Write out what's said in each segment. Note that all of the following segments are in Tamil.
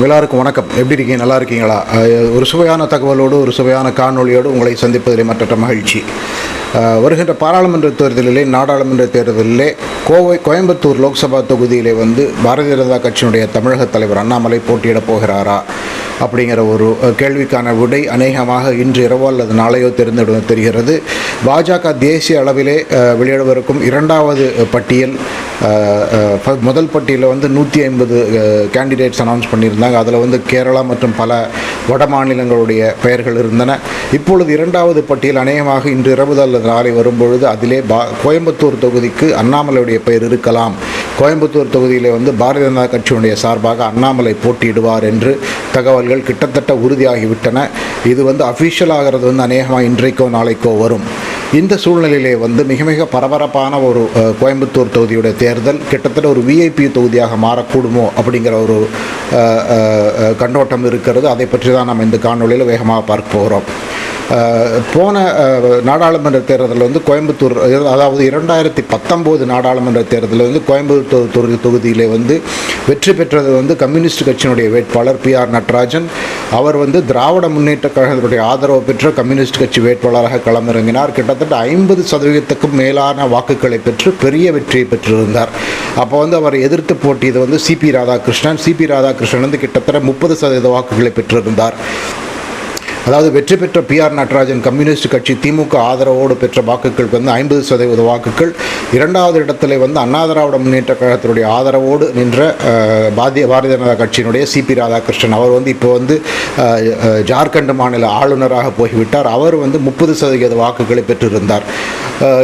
எல்லாருக்கும் வணக்கம். எப்படி இருக்கீங்க? நல்லா இருக்கீங்களா? ஒரு சுவையான தகவலோடு ஒரு சுவையான காணொலியோடு உங்களை சந்திப்பதிலே மற்ற மகிழ்ச்சி. வருகின்ற பாராளுமன்ற தேர்தலிலே நாடாளுமன்ற தேர்தலிலே கோவை கோயம்புத்தூர் லோக்சபா தொகுதியிலே வந்து பாரதிய ஜனதா கட்சியினுடைய தமிழக தலைவர் அண்ணாமலை போட்டியிடப் போகிறாரா? அப்படிங்கிற ஒரு கேள்விக்கான விடை அநேகமாக இன்று இரவோ அல்லது நாளையோ தெரிந்து தெரிகிறது. பாஜக தேசிய அளவிலே வெளியிடவிருக்கும் இரண்டாவது பட்டியல் முதல் பட்டியலில் வந்து நூற்றி ஐம்பது கேண்டிடேட்ஸ் அனௌன்ஸ் பண்ணியிருந்தாங்க. அதில் வந்து கேரளா மற்றும் பல வட மாநிலங்களுடைய பெயர்கள் இருந்தன. இப்பொழுது இரண்டாவது பட்டியல் அநேகமாக இன்று இரவு அல்லது நாளை வரும்பொழுது அதிலே பா கோயம்புத்தூர் தொகுதிக்கு அண்ணாமலையுடைய பெயர் இருக்கலாம். கோயம்புத்தூர் தொகுதியில் வந்து பாரதிய ஜனதா கட்சியினுடைய சார்பாக அண்ணாமலை போட்டியிடுவார் என்று தகவல்கள் கிட்டத்தட்ட உறுதியாகிவிட்டன. இது வந்து அஃபிஷியல் ஆகிறது வந்து அநேகமாக இன்றைக்கோ நாளைக்கோ வரும். இந்த சூழ்நிலையிலே வந்து மிக மிக பரபரப்பான ஒரு கோயம்புத்தூர் தொகுதியுடைய தேர்தல் கிட்டத்தட்ட ஒரு விஐபி தொகுதியாக மாறக்கூடுமோ அப்படிங்கிற ஒரு கண்ணோட்டம் இருக்கிறது. அதை பற்றி தான் நம்ம இந்த காணொலியில் வேகமாக பார்க்க போகிறோம். போன நாடாளுமன்ற தேர்தலில் வந்து கோயம்புத்தூர் அதாவது இரண்டாயிரத்தி பத்தொம்போது நாடாளுமன்ற தேர்தலில் வந்து கோயம்புத்தூர் தொகுதி தொகுதியிலே வந்து வெற்றி பெற்றது வந்து கம்யூனிஸ்ட் கட்சியினுடைய வேட்பாளர் பி ஆர் நடராஜன். அவர் வந்து திராவிட முன்னேற்ற கழகத்தினுடைய ஆதரவு பெற்ற கம்யூனிஸ்ட் கட்சி வேட்பாளராக களமிறங்கினார். கிட்டத்தட்ட ஐம்பது சதவீதத்துக்கும் மேலான வாக்குகளை பெற்று பெரிய வெற்றியை பெற்றிருந்தார். அப்போ வந்து அவர் எதிர்த்து போட்டியது வந்து சிபி ராதாகிருஷ்ணன். சிபி ராதாகிருஷ்ணன் வந்து கிட்டத்தட்ட முப்பது சதவீத வாக்குகளை பெற்றிருந்தார். அதாவது வெற்றி பெற்ற பி ஆர் நடராஜன் கம்யூனிஸ்ட் கட்சி திமுக ஆதரவோடு பெற்ற வாக்குகளுக்கு வந்து ஐம்பது சதவீத வாக்குகள். இரண்டாவது இடத்துல வந்து அண்ணா திராவிட முன்னேற்ற கழகத்தினுடைய ஆதரவோடு நின்ற பாரதிய பாரதிய ஜனதா கட்சியினுடைய சிபி ராதாகிருஷ்ணன். அவர் வந்து இப்போ வந்து ஜார்க்கண்ட் மாநில ஆளுநராக போய்விட்டார். அவர் வந்து முப்பது சதவீத வாக்குகளை பெற்றிருந்தார்.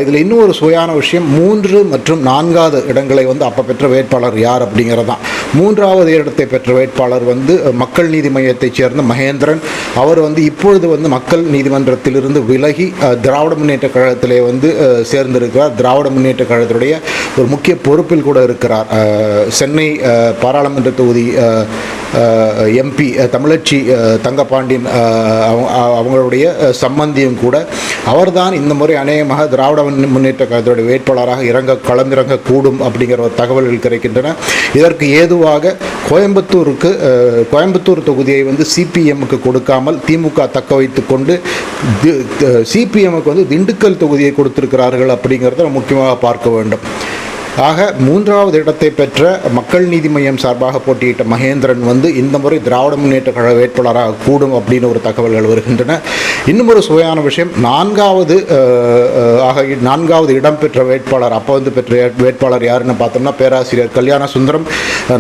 இதில் இன்னும் ஒரு சுவையான விஷயம் மூன்று மற்றும் நான்காவது இடங்களை வந்து அப்போ பெற்ற வேட்பாளர் யார் அப்படிங்கிறது தான் மூன்றாவது இடத்தை பெற்ற வேட்பாளர் வந்து மக்கள் நீதி மையத்தைச் சேர்ந்த மகேந்திரன். அவர் வந்து இப்பொழுது வந்து மக்கள் நீதிமன்றத்திலிருந்து விலகி அஹ், திராவிட முன்னேற்ற கழகத்திலே வந்து சேர்ந்திருக்கிறார். திராவிட முன்னேற்ற கழகத்துடைய ஒரு முக்கிய பொறுப்பில் கூட இருக்கிறார். சென்னை அஹ், பாராளுமன்ற தொகுதி எம்பி தமிழச்சி தங்கபாண்டியன் அவங்களுடைய சம்பந்தியும் கூட அவர்தான் இந்த முறை அநேகமாக திராவிட முன்னேற்ற கழகத்துடைய வேட்பாளராக இறங்க கலந்திறங்க கூடும் அப்படிங்கிற ஒரு தகவல்கள் கிடைக்கின்றன. இதற்கு ஏதுவாக கோயம்புத்தூருக்கு கோயம்புத்தூர் தொகுதியை வந்து சிபிஎம்முக்கு கொடுக்காமல் திமுக தக்க வைத்து கொண்டு சிபிஎம்முக்கு வந்து திண்டுக்கல் தொகுதியை கொடுத்திருக்கிறார்கள் அப்படிங்கிறத முக்கியமாக பார்க்க வேண்டும். ஆக மூன்றாவது இடத்தை பெற்ற மக்கள் நீதி மையம் சார்பாக போட்டியிட்ட மகேந்திரன் வந்து இந்த முறை திராவிட முன்னேற்ற கழக வேட்பாளராக கூடும் அப்படின்னு ஒரு தகவல்கள் வருகின்றன. இன்னும் ஒரு சுவையான விஷயம் நான்காவது ஆக நான்காவது இடம் பெற்ற வேட்பாளர் அப்போ வந்து பெற்ற வேட்பாளர் யாருன்னு பார்த்தோம்னா பேராசிரியர் கல்யாண சுந்தரம்.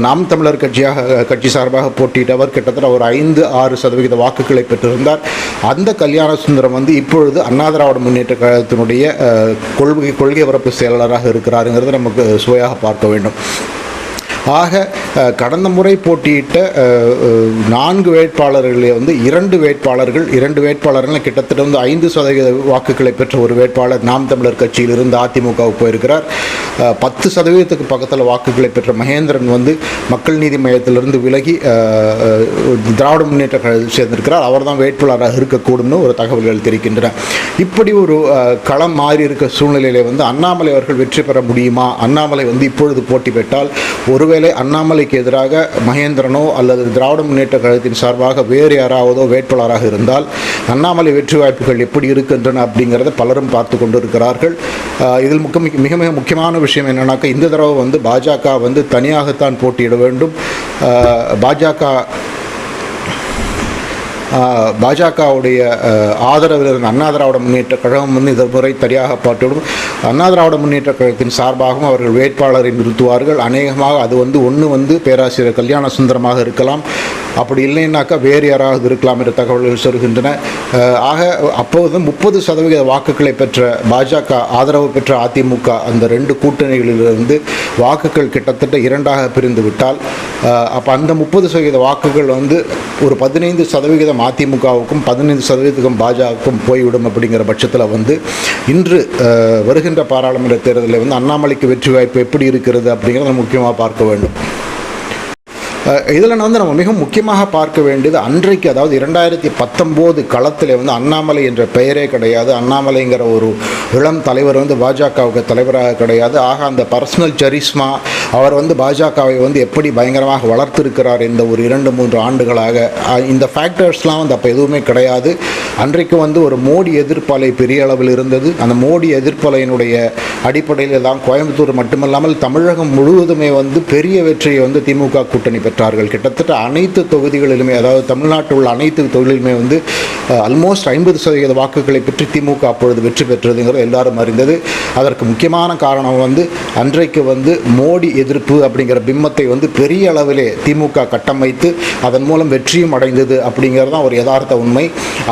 நாம் தமிழர் கட்சியாக கட்சி சார்பாக போட்டியிட்டவர் கிட்டத்தட்ட ஒரு ஐந்து ஆறு சதவிகித வாக்குகளை பெற்றிருந்தார். அந்த கல்யாண சுந்தரம் வந்து இப்பொழுது அண்ணா திராவிட முன்னேற்ற கழகத்தினுடைய கொள்கை கொள்கை பரப்பு செயலாளராக இருக்கிறாருங்கிறது நமக்கு சுவையாக பார்க்க வேண்டும். ஆக கடந்த முறை போட்டியிட்ட நான்கு வேட்பாளர்களில் வந்து இரண்டு வேட்பாளர்கள் இரண்டு வேட்பாளர்கள் கிட்டத்தட்ட வந்து ஐந்து சதவீத வாக்குகளை பெற்ற ஒரு வேட்பாளர் நாம் தமிழர் கட்சியில் இருந்து அதிமுகவுக்கு போயிருக்கிறார். பத்து சதவீதத்துக்கு பக்கத்தில் வாக்குகளை பெற்ற மகேந்திரன் வந்து மக்கள் நீதி மையத்திலிருந்து விலகி திராவிட முன்னேற்ற கழகத்தில் சேர்ந்திருக்கிறார். அவர் தான் வேட்பாளராக இருக்கக்கூடும்னு ஒரு தகவல்கள் தெரிவிக்கின்றன. இப்படி ஒரு களம் மாறி இருக்க சூழ்நிலையில் வந்து அண்ணாமலை அவர்கள் வெற்றி பெற முடியுமா? அண்ணாமலை வந்து இப்பொழுது போட்டி பெற்றால் ஒருவே ஒருவேளை அண்ணாமலைக்கு எதிராக மகேந்திரனோ அல்லது திராவிட முன்னேற்ற கழகத்தின் சார்பாக வேறு யாராவதோ வேட்பாளராக இருந்தால் அண்ணாமலை வெற்றி வாய்ப்புகள் எப்படி இருக்கின்றன அப்படிங்கிறத பலரும் பார்த்து கொண்டிருக்கிறார்கள். இதில் முக்க மிக மிக மிக முக்கியமான விஷயம் என்னன்னாக்கா இந்த தடவை வந்து பாஜக வந்து தனியாகத்தான் போட்டியிட வேண்டும். பாஜக பாஜகவுடைய ஆதரவில் இருந்த அண்ணா திராவிட முன்னேற்ற கழகம் வந்து இதற்கு முறை தனியாக பாட்டிடும் அண்ணா திராவிட முன்னேற்ற கழகத்தின் சார்பாகவும் அவர்கள் வேட்பாளரை நிறுத்துவார்கள். அநேகமாக அது வந்து ஒன்று வந்து பேராசிரியர் கல்யாண சுந்தரமாக இருக்கலாம். அப்படி இல்லைன்னாக்கா வேறு யாராவது இருக்கலாம் என்ற தகவல்கள் சொல்கின்றன. ஆக அப்போது முப்பது சதவீத வாக்குகளை பெற்ற பாஜக ஆதரவு பெற்ற அதிமுக அந்த ரெண்டு கூட்டணிகளிலிருந்து வாக்குகள் கிட்டத்தட்ட இரண்டாக பிரிந்து விட்டால் அப்போ அந்த முப்பது சதவீத வாக்குகள் வந்து ஒரு பதினைந்து சதவிகிதம் அதிமுகவுக்கும் பதினைந்து சதவீதத்துக்கும் பாஜகவுக்கும் போய்விடும் அப்படிங்கிற பட்சத்தில் வந்து இன்று வருகின்ற பாராளுமன்ற தேர்தலில் வந்து அண்ணாமலைக்கு வெற்றி வாய்ப்பு எப்படி இருக்கிறது அப்படிங்கிறத முக்கியமாக பார்க்க வேண்டும். இதில் வந்து நம்ம மிக முக்கியமாக பார்க்க வேண்டியது அன்றைக்கு அதாவது இரண்டாயிரத்தி பத்தொம்போது களத்தில் வந்து அண்ணாமலை என்ற பெயரே கிடையாது. அண்ணாமலைங்கிற ஒரு இளம் தலைவர் வந்து பாஜகவுக்கு தலைவராக கிடையாது. ஆக அந்த பர்சனல் சரிஸ்மா அவர் வந்து பாஜகவை வந்து எப்படி பயங்கரமாக வளர்த்திருக்கிறார் இந்த ஒரு இரண்டு மூன்று ஆண்டுகளாக இந்த ஃபேக்டர்ஸ்லாம் வந்து அப்போ எதுவுமே கிடையாது. அன்றைக்கு வந்து ஒரு மோடி எதிர்ப்பலை பெரிய அளவில் இருந்தது. அந்த மோடி எதிர்ப்பலையினுடைய அடிப்படையில் தான் கோயம்புத்தூர் மட்டுமல்லாமல் தமிழகம் முழுவதுமே வந்து பெரிய வெற்றியை வந்து திமுக கூட்டணி பெற்றார்கள் கிட்டத்தட்ட அனைத்து தொகுதிகளிலுமே அதாவது தமிழ்நாட்டில் உள்ள அனைத்து தொகுதிகளிலுமே வந்து ஆல்மோஸ்ட் ஐம்பது சதவீத வாக்குகளை பெற்று திமுக அப்பொழுது வெற்றி பெற்றதுங்கிறது எல்லாரும் அறிந்தது. அதற்கு முக்கியமான காரணம் வந்து அன்றைக்கு வந்து மோடி எதிர்ப்பு அப்படிங்கிற பிம்பத்தை வந்து பெரிய அளவிலே திமுக கட்டமைத்து அதன் மூலம் வெற்றியும் அடைந்தது அப்படிங்கிறது தான் ஒரு யதார்த்த உண்மை.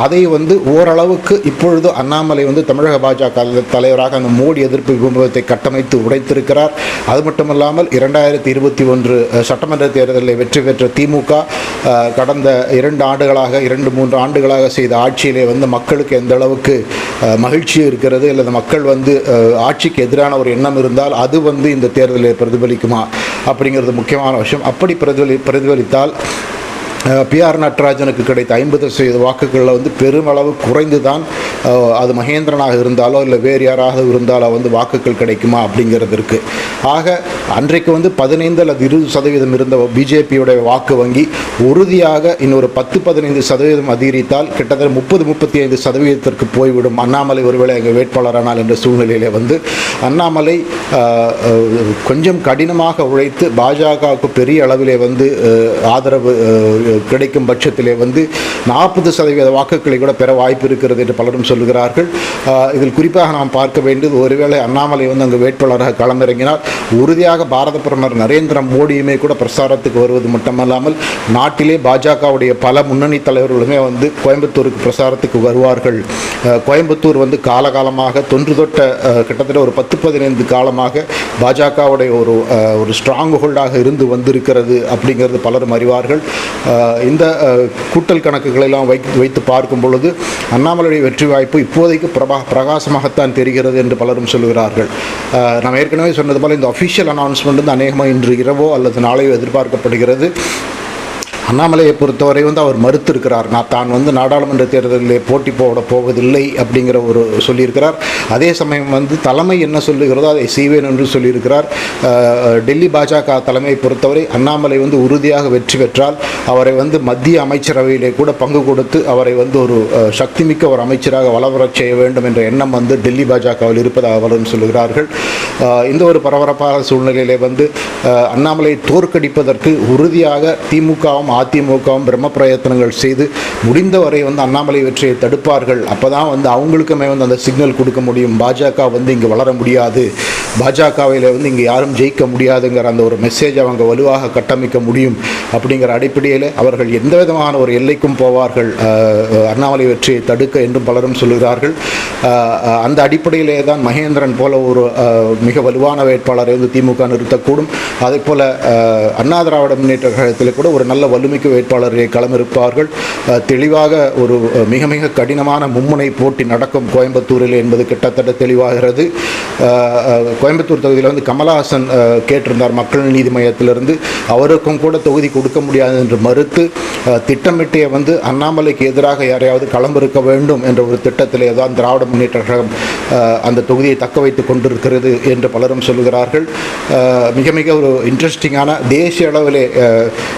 அதை வந்து ஓரளவுக்கு இப்பொழுது அண்ணாமலை வந்து தமிழக பாஜக தலைவராக அந்த மோடி எதிர்ப்பு பிம்பத்தை கட்டமைத்து உடைத்திருக்கிறார். அது மட்டுமல்லாமல் இரண்டாயிரத்தி இருபத்தி ஒன்று சட்டமன்ற தேர்தலில் வெற்றி பெற்ற திமுக கடந்த இரண்டு ஆண்டுகளாக இரண்டு மூன்று ஆண்டுகளாக செய்த ஆட்சியிலே வந்து மக்களுக்கு எந்த அளவுக்கு மகிழ்ச்சி இருக்கிறது அல்லது மக்கள் வந்து ஆட்சிக்கு எதிரான ஒரு எண்ணம் இருந்தால் அது வந்து இந்த தேர்தலில் பிரதிபலிக்குமா? அப்படிங்கிறது முக்கியமான விஷயம். அப்படி பிரதிபலி பிரதிபலித்தால் பிஆர் நடராஜனுக்கு கிடைத்த ஐம்பது சதவீத வாக்குகளில் வந்து பெருமளவு குறைந்து தான் அது மகேந்திரனாக இருந்தாலோ இல்லை வேறு யாராக இருந்தாலோ வந்து வாக்குகள் கிடைக்குமா அப்படிங்கிறது இருக்குது ஆக அன்றைக்கு வந்து பதினைந்து அல்லது இருபது சதவீதம் இருந்த பிஜேபியுடைய வாக்கு வங்கி உறுதியாக இன்னொரு பத்து பதினைந்து சதவீதம் அதிகரித்தால் கிட்டத்தட்ட முப்பது முப்பத்தி ஐந்து சதவீதத்திற்கு போய்விடும். அண்ணாமலை ஒருவேளை எங்கள் வேட்பாளரானால் என்ற சூழ்நிலையிலே வந்து அண்ணாமலை கொஞ்சம் கடினமாக உழைத்து பாஜகவுக்கு பெரிய அளவிலே வந்து ஆதரவு கிடைக்கும் பட்சத்திலே வந்து நாற்பது சதவீத வாக்குகளை கூட பெற வாய்ப்பு இருக்கிறது என்று பலரும் சொல்கிறார்கள் இதில் குறிப்பாக நாம் பார்க்க வேண்டியது ஒருவேளை அண்ணாமலை வந்து அங்கு வேட்பாளராக களமிறங்கினால் உறுதியாக பாரத பிரதமர் நரேந்திர மோடியுமே கூட பிரசாரத்துக்கு வருவது மட்டுமல்லாமல் நாட்டிலே பாஜகவுடைய பல முன்னணி தலைவர்களுமே வந்து கோயம்புத்தூருக்கு பிரசாரத்துக்கு வருவார்கள். கோயம்புத்தூர் வந்து காலகாலமாக தொன்று தொட்ட கிட்டத்தட்ட ஒரு பத்து பதினைந்து காலமாக பாஜகவுடைய ஒரு ஒரு ஸ்ட்ராங் ஹோல்டாக இருந்து வந்திருக்கிறது அப்படிங்கிறது பலரும் அறிவார்கள். இந்த கூட்டல் கணக்குகளெல்லாம் வை வைத்து வைத்து பார்க்கும் பொழுது அண்ணாமலையுடைய வெற்றி வாய்ப்பு இப்போதைக்கு பிரபா பிரகாசமாகத்தான் தெரிகிறது என்று பலரும் சொல்கிறார்கள். நாம் ஏற்கனவே சொன்னது போல் இந்த அஃபிஷியல் அனௌன்ஸ்மெண்ட் வந்து அநேகமாக இன்று இரவோ அல்லது நாளையோ எதிர்பார்க்கப்படுகிறது. அண்ணாமலையை பொறுத்தவரை வந்து அவர் மறுத்திருக்கிறார். நான் தான் வந்து நாடாளுமன்ற தேர்தலில் போட்டி போட போவதில்லை அப்படிங்கிற ஒரு சொல்லியிருக்கிறார். அதே சமயம் வந்து தலைமை என்ன சொல்லுகிறதோ அதை செய்வேன் என்று சொல்லியிருக்கிறார். டெல்லி பாஜக தலைமையை பொறுத்தவரை அண்ணாமலை வந்து உறுதியாக வெற்றி பெற்றால் அவரை வந்து மத்திய அமைச்சரவையிலே கூட பங்கு கொடுத்து அவரை வந்து ஒரு சக்திமிக்க ஒரு அமைச்சராக வளவரச் செய்ய வேண்டும் என்ற எண்ணம் வந்து டெல்லி பாஜகவில் இருப்பதாக அவரும் சொல்லுகிறார்கள் இந்த ஒரு பரபரப்பான சூழ்நிலையிலே வந்து அண்ணாமலை தோற்கடிப்பதற்கு உறுதியாக திமுகவும் அதிமுகவும் பிரம்ம பிரயத்தனங்கள் செய்து முடிந்தவரை வந்து அண்ணாமலை வெற்றியை தடுப்பார்கள். அப்போ தான் வந்து அவங்களுக்குமே வந்து அந்த சிக்னல் கொடுக்க முடியும். பாஜக வந்து இங்கே வளர முடியாது. பாஜகவில் வந்து இங்கே யாரும் ஜெயிக்க முடியாதுங்கிற அந்த ஒரு மெசேஜ் அவங்க வலுவாக கட்டமைக்க முடியும் அப்படிங்கிற அடிப்படையில் அவர்கள் எந்த விதமான ஒரு எல்லைக்கும் போவார்கள். அண்ணாமலை வெற்றியை தடுக்க என்றும் பலரும் சொல்கிறார்கள். அந்த அடிப்படையிலே தான் மகேந்திரன் போல ஒரு மிக வலுவான வேட்பாளரை வந்து திமுக நிறுத்தக்கூடும். அதே போல் அண்ணா திராவிட முன்னேற்ற கழகத்தில் கூட ஒரு நல்ல வலுமிக்க வேட்பாளரை களமிருப்பார்கள் தெளிவாக ஒரு மிக மிக கடினமான மும்முனை போட்டி நடக்கும் கோயம்புத்தூரில் என்பது கிட்டத்தட்ட தெளிவாகிறது. கோயம்புத்தூர் தொகுதியில் வந்து கமலஹாசன் கேட்டிருந்தார் மக்கள் நீதி மையத்திலிருந்து. அவருக்கும் கூட தொகுதி கொடுக்க முடியாது என்று மறுத்து திட்டமிட்டே வந்து அண்ணாமலைக்கு எதிராக யாரையாவது களமிருக்க வேண்டும் என்ற ஒரு திட்டத்திலே தான் திராவிட முன்னேற்ற கழகம் அந்த தொகுதியை தக்க வைத்துக் கொண்டிருக்கிறது என்று பலரும் சொல்கிறார்கள் மிக மிக ஒரு இன்ட்ரெஸ்டிங்கான தேசிய அளவிலே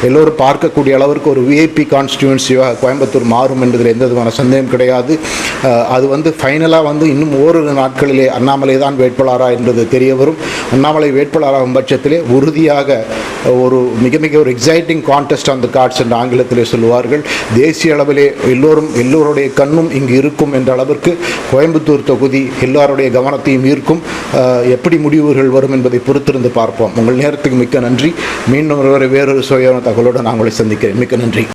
எல்லோரும் பார்க்க இருக்கக்கூடிய அளவிற்கு ஒரு விஐபி கான்ஸ்டியூன்சியாக கோயம்புத்தூர் மாறும் என்பதில் எந்த விதமான சந்தேகம் கிடையாது. அது வந்து ஃபைனலாக வந்து இன்னும் ஓரிரு நாட்களிலே அண்ணாமலை தான் வேட்பாளரா என்பது தெரிய வரும். அண்ணாமலை வேட்பாளராகும் பட்சத்திலே உறுதியாக ஒரு மிக மிக ஒரு எக்ஸைட்டிங் கான்டெஸ்ட் அந்த கார்ட்ஸ் என்று ஆங்கிலத்திலே சொல்லுவார்கள். தேசிய அளவிலே எல்லோரும் எல்லோருடைய கண்ணும் இங்கு இருக்கும் என்ற அளவிற்கு கோயம்புத்தூர் தொகுதி எல்லாருடைய கவனத்தையும் ஈர்க்கும் எப்படி முடிவுகள் வரும் என்பதை பொறுத்திருந்து பார்ப்போம். உங்கள் நேரத்துக்கு மிக்க நன்றி. மீண்டும் ஒருவரை வேறொரு சுயான தகவலோடு நான் உங்களை சந்திக்கிறேன். மிக்க நன்றி.